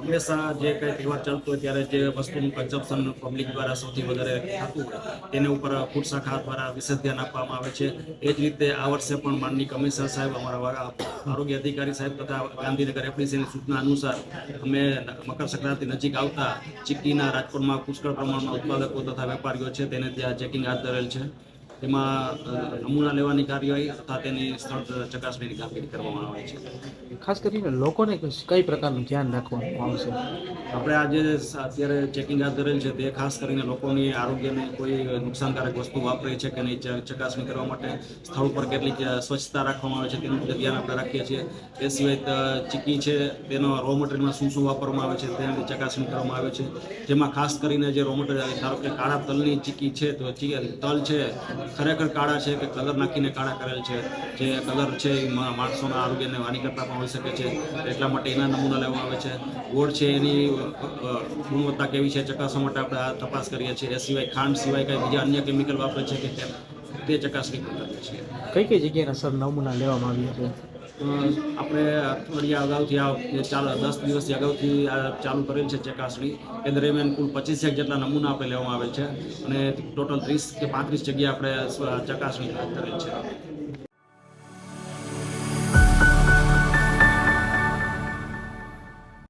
હંમેશા જે કંઈ તહેવાર ચાલતો હોય ત્યારે જે વસ્તુનું કન્ઝમ્પશન પબ્લિક દ્વારા સૌથી વધારે થતું હોય, તેને ઉપર ફૂડ શાખા દ્વારા વિશેષ ધ્યાન આપવામાં આવે છે. એ જ રીતે આ વર્ષે પણ માનની કમિશનર સાહેબ, અમારા આરોગ્ય અધિકારી સાહેબ તથા ગાંધીનગર એફડીસીની સૂચના અનુસાર અમે મકર સંક્રાંતિ નજીક આવતા ચીકીના રાજકોટમાં પુષ્કળ પ્રમાણમાં ઉત્પાદકો તથા વેપારીઓ છે, તેને ત્યાં ચેકિંગ હાથ ધરેલ છે. તેમાં નમૂના લેવાની કાર્યવાહી તથા તેની સ્થળ ચકાસણીની કામગીરી કરવામાં આવે છે. ખાસ કરીને લોકોને કઈ પ્રકારનું ધ્યાન રાખવાનું આવશે આપણે આજે અત્યારે ચેકિંગ હાથ ધરેલ છે તે ખાસ કરીને લોકોની આરોગ્યને કોઈ નુકસાનકારક વસ્તુ વાપરે છે કે નહીં ચકાસણી કરવા માટે સ્થળ ઉપર કેટલીક સ્વચ્છતા રાખવામાં આવે છે તેનું ધ્યાન આપણે રાખીએ છીએ. તે સિવાય ચીકી છે તેનો રો મટીરિયલમાં શું શું વાપરવામાં આવે છે તેની ચકાસણી કરવામાં આવે છે. જેમાં ખાસ કરીને જે રો મટીરિયલ ધારો કે કાળા તલની ચીકી છે તો તલ છે ખરેખર કાળા છે કે કલર નાખીને કાળા કરેલ છે, જે કલર છે એ માણસોના આરોગ્યને હાનિ કરતા પણ હોઈ શકે છે, એટલા માટે એના નમૂના લેવામાં આવે છે. ગોળ છે એની ગુણવત્તા કેવી છે, ચકાસવા માટે આપણે આ તપાસ કરીએ છીએ. એ સિવાય ખાંડ સિવાય કંઈ બીજા અન્ય કેમિકલ વાપરે છે કે કેમ? તે ચકાસણી પણ કરીએ છીએ. કઈ કઈ જગ્યાના સર નમૂના લેવામાં આવ્યા છે આપણે અઠવાડિયા અગાઉથી આ ચાલુ દસ દિવસથી અગાઉથી આ ચાલુ કરેલ છે ચકાસણી. એ દરમિયાન કુલ પચીસેક જેટલા નમૂના આપણે લેવામાં આવેલ છે. અને ટોટલ ત્રીસ કે પાંત્રીસ જગ્યાએ આપણે ચકાસણી હાથ ધરેલ છે.